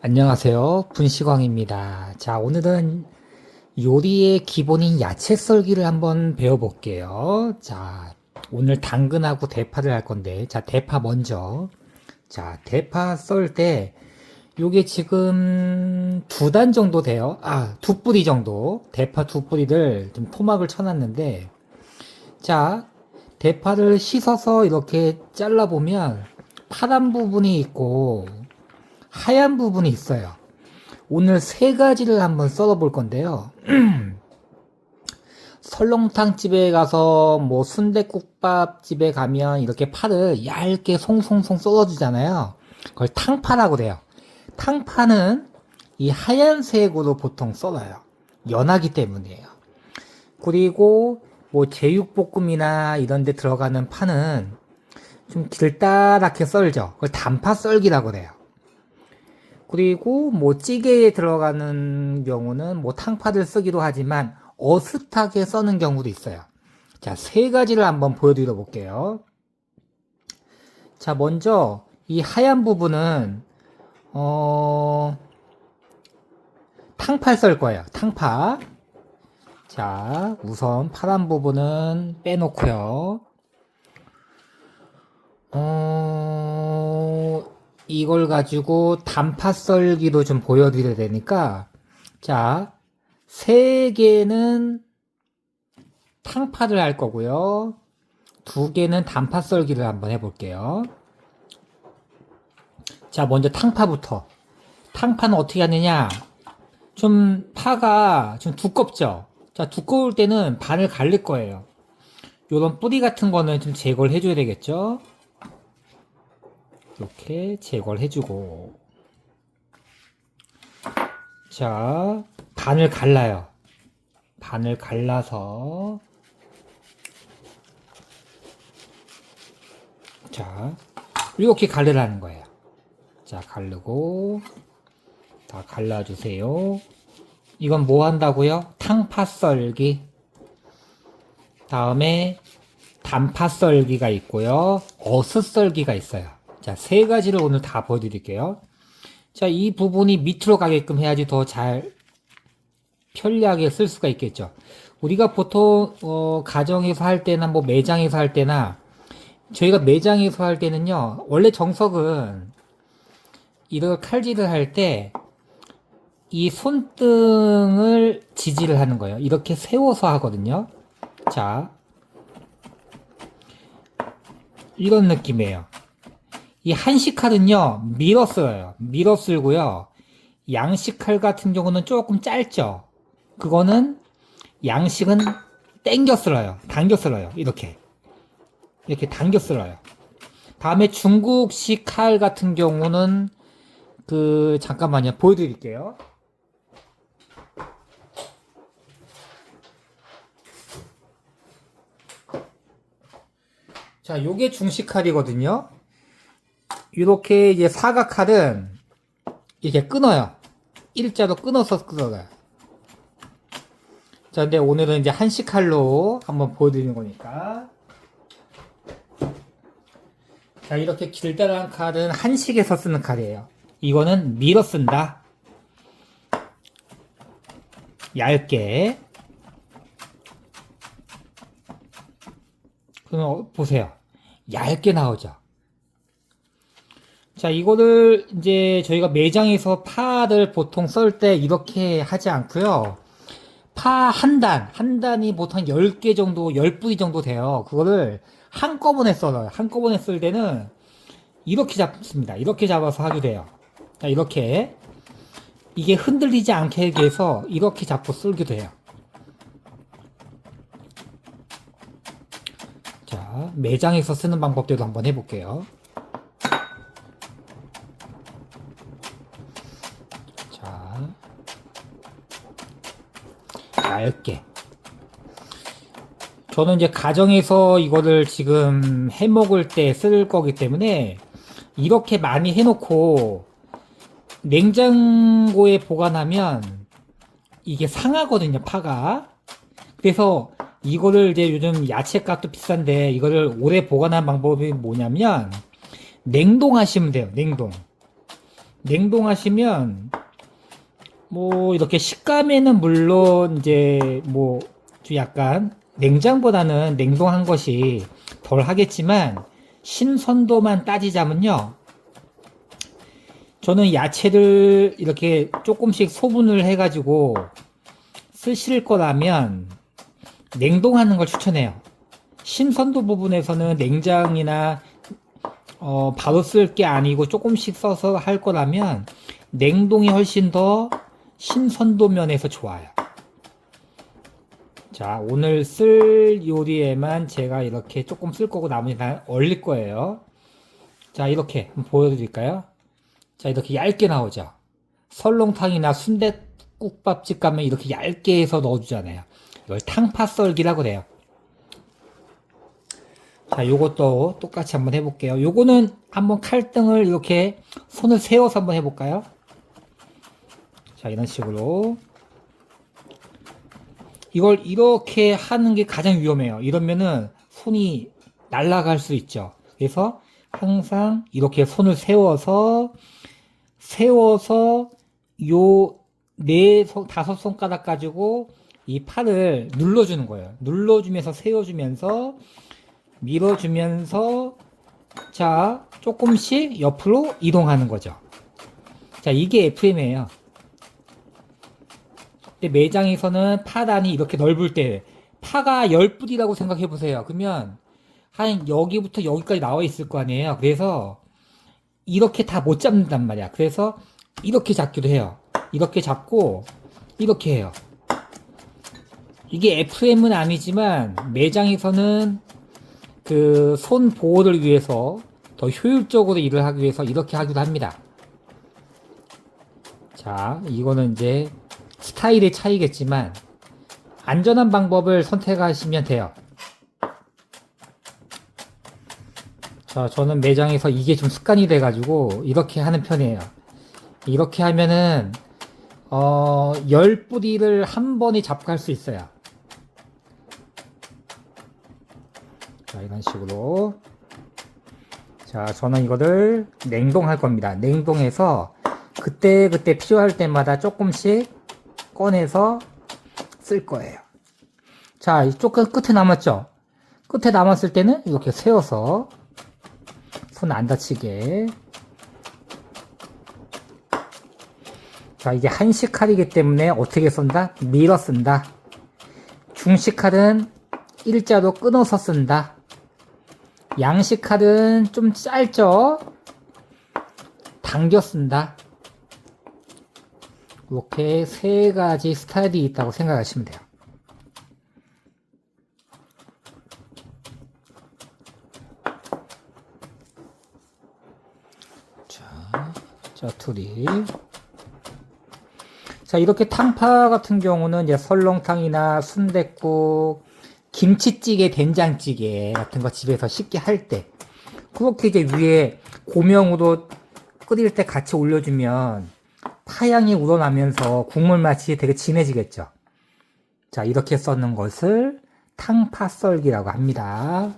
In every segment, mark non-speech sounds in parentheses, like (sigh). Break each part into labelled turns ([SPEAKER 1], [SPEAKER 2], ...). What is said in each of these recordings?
[SPEAKER 1] 안녕하세요. 분시광입니다. 자, 오늘은 요리의 기본인 야채 썰기를 한번 배워볼게요. 자, 오늘 당근하고 대파를 할 건데, 자, 대파 먼저. 자, 대파 썰 때, 요게 지금 두 단 정도 돼요. 아, 두 뿌리 정도. 대파 두 뿌리를 좀 토막을 쳐놨는데, 자, 대파를 씻어서 이렇게 잘라보면, 파란 부분이 있고, 하얀 부분이 있어요. 오늘 세 가지를 한번 썰어 볼 건데요. (clears throat) 설렁탕 집에 가서 뭐 순대국밥 집에 가면 이렇게 파를 얇게 송송송 썰어 주잖아요. 그걸 탕파라고 그래요. 탕파는 이 하얀색으로 보통 썰어요. 연하기 때문이에요. 그리고 뭐 제육볶음이나 이런 데 들어가는 파는 좀 길다랗게 썰죠. 그걸 단파 썰기라고 그래요. 그리고 뭐 찌개에 들어가는 경우는 뭐 탕파를 쓰기도 하지만 어슷하게 써는 경우도 있어요. 자, 세 가지를 한번 보여드려 볼게요. 자, 먼저 이 하얀 부분은 어 탕파 썰 거예요. 탕파. 자, 우선 파란 부분은 빼놓고요. 어, 이걸 가지고 단파 썰기도 좀 보여드려야 되니까, 자, 세 개는 탕파를 할 거고요. 두 개는 단파 썰기를 한번 해볼게요. 자, 먼저 탕파부터. 탕파는 어떻게 하느냐? 좀 파가 좀 두껍죠? 자, 두꺼울 때는 반을 갈릴 거예요. 요런 뿌리 같은 거는 좀 제거를 해줘야 되겠죠? 이렇게 제거를 해주고. 자 반을 갈라요. 반을 갈라서. 자 이렇게 갈르라는 거예요. 자 갈르고 다 갈라주세요. 이건 뭐 한다고요? 탕파 썰기. 다음에 단파 썰기가 있고요. 어슷 썰기가 있어요 자, 세 가지를 오늘 다 보여드릴게요. 자, 이 부분이 밑으로 가게끔 해야지 더 잘 편리하게 쓸 수가 있겠죠. 우리가 보통 어, 가정에서 할 때나 뭐 매장에서 할 때나 저희가 매장에서 할 때는요. 원래 정석은 이런 칼질을 할 때 이 손등을 지지를 하는 거예요. 이렇게 세워서 하거든요. 자, 이런 느낌이에요. 이 한식 칼은요, 밀어 써요. 밀어 쓸고요. 양식 칼 같은 경우는 조금 짧죠. 그거는 양식은 땡겨 쓸어요. 당겨 쓸어요. 이렇게. 이렇게 당겨 쓸어요. 다음에 중국식 칼 같은 경우는 그 잠깐만요. 보여드릴게요. 자, 요게 중식 칼이거든요. 이렇게 이제 사각칼은 이렇게 끊어요. 일자로 끊어서 끊어요. 자, 근데 오늘은 이제 한식 칼로 한번 보여드리는 거니까. 자, 이렇게 길다란 칼은 한식에서 쓰는 칼이에요. 이거는 밀어 쓴다. 얇게. 그럼 보세요. 얇게 나오죠. 자, 이거를 이제 저희가 매장에서 파를 보통 썰 때 이렇게 하지 않고요. 파 한 단, 한 단이 보통 10개 정도, 10뿌리 정도 돼요. 그거를 한꺼번에 썰어요. 한꺼번에 쓸 때는 이렇게 잡습니다. 이렇게 잡아서 하게 돼요. 자, 이렇게. 이게 흔들리지 않게 위해서 이렇게 잡고 쓸기도 해요. 자, 매장에서 쓰는 방법대로 한번 해볼게요. 얇게. 저는 이제 가정에서 이거를 지금 해 먹을 때 쓸 거기 때문에 이렇게 많이 해놓고 냉장고에 보관하면 이게 상하거든요, 파가. 그래서 이거를 이제 요즘 야채 값도 비싼데 이거를 오래 보관하는 방법이 뭐냐면 냉동하시면 돼요, 냉동. 냉동하시면 뭐 이렇게 식감에는 물론 이제 뭐좀 약간 냉장보다는 냉동한 것이 덜 하겠지만 신선도만 따지자면요. 저는 야채를 이렇게 조금씩 소분을 해 가지고 쓰실 거라면 냉동하는 걸 추천해요. 신선도 부분에서는 냉장이나 어, 바로 쓸 게 아니고 조금씩 써서 할 거라면 냉동이 훨씬 더 신선도 면에서 좋아요. 자, 오늘 쓸 요리에만 제가 이렇게 조금 쓸 거고 나머지 다 얼릴 거예요. 자, 이렇게 보여드릴까요? 자, 이렇게 얇게 나오죠. 설렁탕이나 순대국밥집 가면 이렇게 얇게 해서 넣어주잖아요. 이걸 탕파썰기라고 그래요. 자, 요것도 똑같이 한번 해볼게요. 요거는 한번 칼등을 이렇게 손을 세워서 한번 해볼까요? 자, 이런 식으로. 이걸 이렇게 하는 게 가장 위험해요. 이러면은 손이 날아갈 수 있죠. 그래서 항상 이렇게 손을 세워서, 세워서 요네 손, 다섯 손가락 가지고 이 팔을 눌러주는 거예요. 눌러주면서 세워주면서 밀어주면서 자 조금씩 옆으로 이동하는 거죠. 자 이게 FM이에요. 근데 매장에서는 파단이 이렇게 넓을 때 파가 10뿔이라고 생각해 보세요. 그러면 한 여기부터 여기까지 나와 있을 거 아니에요. 그래서 이렇게 다 못 잡는단 말이야. 그래서 이렇게 잡기도 해요. 이렇게 잡고 이렇게 해요. 이게 FM은 아니지만 매장에서는 그 손 보호를 위해서 더 효율적으로 일을 하기 위해서 이렇게 하기도 합니다. 자, 이거는 이제 스타일의 차이겠지만 안전한 방법을 선택하시면 돼요. 자, 저는 매장에서 이게 좀 습관이 돼가지고 이렇게 하는 편이에요. 이렇게 하면은 어, 열 뿌리를 한 번에 할수 있어요. 자, 이런 식으로. 자, 저는 이거를 냉동할 겁니다. 냉동해서 그때그때 그때 필요할 때마다 조금씩 꺼내서 쓸 거예요. 자, 이쪽 끝에 남았죠? 끝에 남았을 때는 이렇게 세워서 손 안 다치게. 자, 이게 한식 칼이기 때문에 어떻게 쓴다? 밀어 쓴다. 중식 칼은 일자로 끊어서 쓴다. 양식 칼은 좀 짧죠? 당겨 쓴다. 이렇게 세 가지 스타일이 있다고 생각하시면 돼요. 자, 짜투리. 자, 이렇게 탕파 같은 경우는 이제 설렁탕이나 순댓국, 김치찌개, 된장찌개 같은 거 집에서 쉽게 할 때, 그렇게 이제 위에 고명으로 끓일 때 같이 올려주면 파향이 우러나면서 국물 맛이 되게 진해지겠죠. 자, 이렇게 써는 것을 탕파썰기라고 합니다.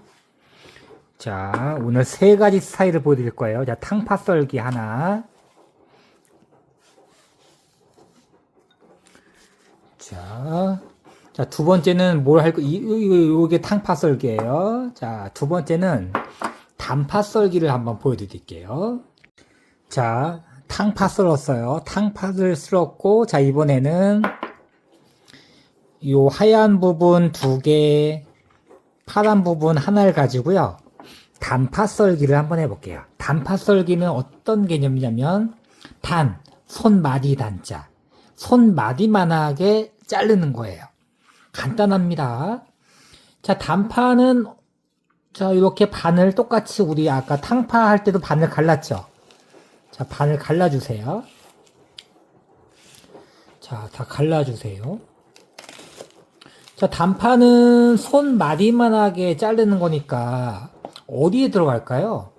[SPEAKER 1] 자, 오늘 세 가지 스타일을 보여드릴 거예요. 자, 탕파썰기 하나. 자, 자, 두 번째는 뭘 할 거, 이, 이, 이게 탕파썰기예요. 자, 두 번째는 단파썰기를 한번 보여드릴게요. 자, 탕파 썰었어요. 탕파를 썰었고, 자, 이번에는 요 하얀 부분 두 개, 파란 부분 하나를 가지고요. 단파 썰기를 한번 해볼게요. 단파 썰기는 어떤 개념이냐면, 단, 손마디 단자. 손마디만하게 자르는 거예요. 간단합니다. 자, 단파는, 자, 이렇게 반을 똑같이 우리 아까 탕파 할 때도 반을 갈랐죠? 자, 반을 갈라주세요. 자, 다 갈라주세요. 자, 단파는 손 마디만하게 자르는 거니까 어디에 들어갈까요?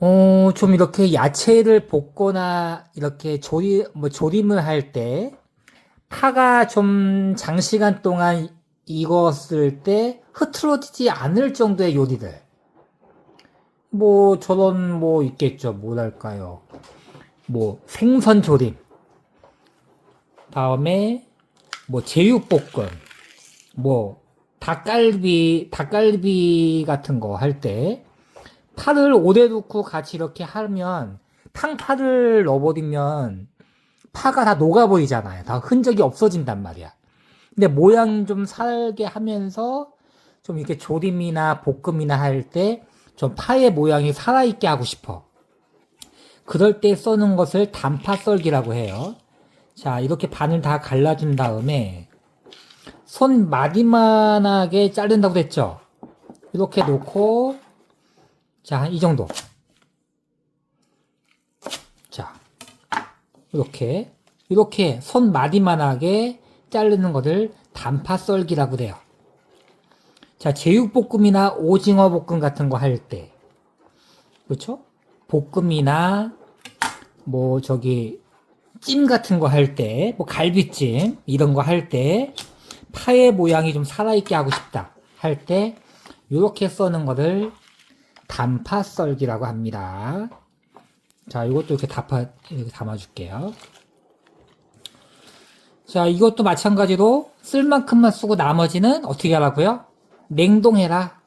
[SPEAKER 1] 어, 좀 이렇게 야채를 볶거나 이렇게 조리, 뭐 조림을 할 때 파가 좀 장시간 동안 익었을 때 흐트러지지 않을 정도의 요리들. 뭐 저런 뭐 있겠죠. 뭐랄까요. 뭐 생선 조림. 다음에 뭐 제육볶음. 뭐 닭갈비 닭갈비 같은 거 할 때 파를 오래 놓고 같이 이렇게 하면 탕파를 넣어버리면 파가 다 녹아버리잖아요. 다 흔적이 없어진단 말이야. 근데 모양 좀 살게 하면서 좀 이렇게 조림이나 볶음이나 할 때 좀 파의 모양이 살아있게 하고 싶어. 그럴 때 써는 것을 단파 썰기라고 해요. 자, 이렇게 반을 다 갈라준 다음에 손 마디만하게 자른다고 했죠? 이렇게 놓고 자, 이 정도. 자, 이렇게 이렇게 손 마디만하게 자르는 것을 단파 썰기라고 돼요. 자, 제육볶음이나 오징어 볶음 같은 거 할 때, 그렇죠? 볶음이나 뭐 저기 찜 같은 거 할 때, 뭐 갈비찜 이런 거 할 때 파의 모양이 좀 살아 있게 하고 싶다 할 때 이렇게 써는 것을 단파 썰기라고 합니다. 자, 이것도 이렇게 담아, 이렇게 담아 줄게요. 자, 이것도 마찬가지로 쓸 만큼만 쓰고 나머지는 어떻게 하라고요? 냉동해라.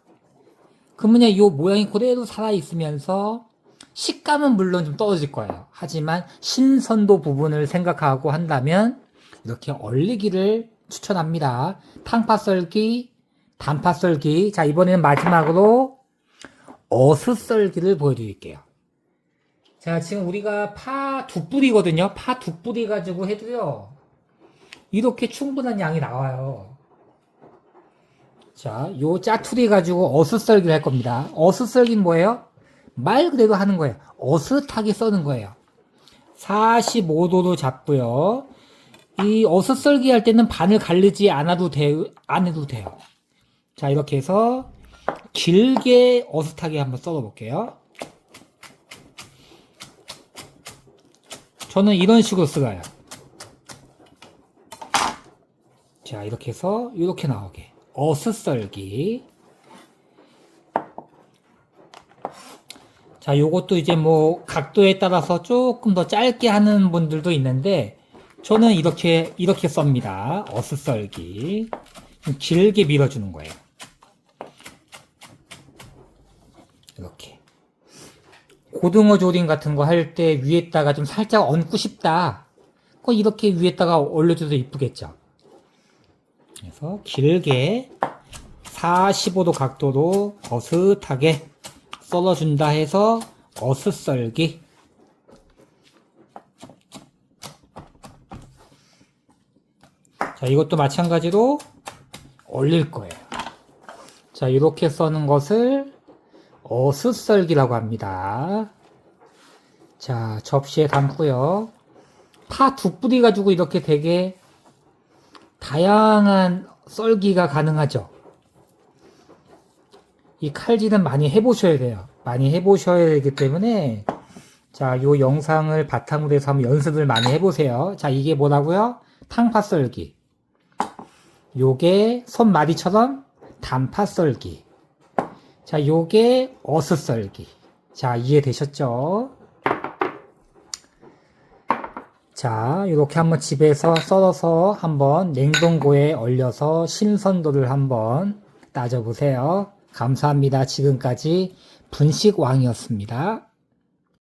[SPEAKER 1] 그러면 요 모양이 그대로 살아있으면서 식감은 물론 좀 떨어질 거예요. 하지만 신선도 부분을 생각하고 한다면 이렇게 얼리기를 추천합니다. 탕파 썰기, 단파 썰기. 자, 이번에는 마지막으로 어슷 썰기를 보여드릴게요. 자, 지금 우리가 파 두 뿌리거든요. 파 두 뿌리 가지고 해도요. 이렇게 충분한 양이 나와요. 자, 요 짜투리 가지고 어슷썰기를 할 겁니다. 어슷썰기는 뭐예요? 말 그대로 하는 거예요. 어슷하게 써는 거예요. 45도로 잡고요. 이 어슷썰기 할 때는 반을 가르지 않아도 돼, 안 해도 돼요. 자, 이렇게 해서 길게 어슷하게 한번 썰어 볼게요. 저는 이런 식으로 써요. 자, 이렇게 해서 이렇게 나오게. 어슷썰기. 자, 요것도 이제 뭐 각도에 따라서 조금 더 짧게 하는 분들도 있는데 저는 이렇게 이렇게 썹니다. 어슷썰기. 좀 길게 밀어주는 거예요. 이렇게. 고등어 조림 같은 거 할 때 위에다가 좀 살짝 얹고 싶다. 그 이렇게 위에다가 올려줘도 이쁘겠죠. 그래서 길게 45도 각도로 어슷하게 썰어준다 해서 어슷썰기. 자 이것도 마찬가지로 올릴 거예요. 자 이렇게 써는 것을 어슷썰기라고 합니다. 자 접시에 담고요. 파 두 뿌리 가지고 이렇게 되게 다양한 썰기가 가능하죠. 이 칼질은 많이 해보셔야 돼요. 많이 해보셔야 되기 때문에 자, 요 영상을 바탕으로 해서 한번 연습을 많이 해보세요. 자, 이게 뭐라고요? 탕파 썰기. 요게 손마디처럼 단파 썰기. 자, 요게 어슷 썰기. 자, 이해되셨죠? 자, 이렇게 한번 집에서 썰어서 한번 냉동고에 얼려서 신선도를 한번 따져보세요. 감사합니다. 지금까지 분식왕이었습니다.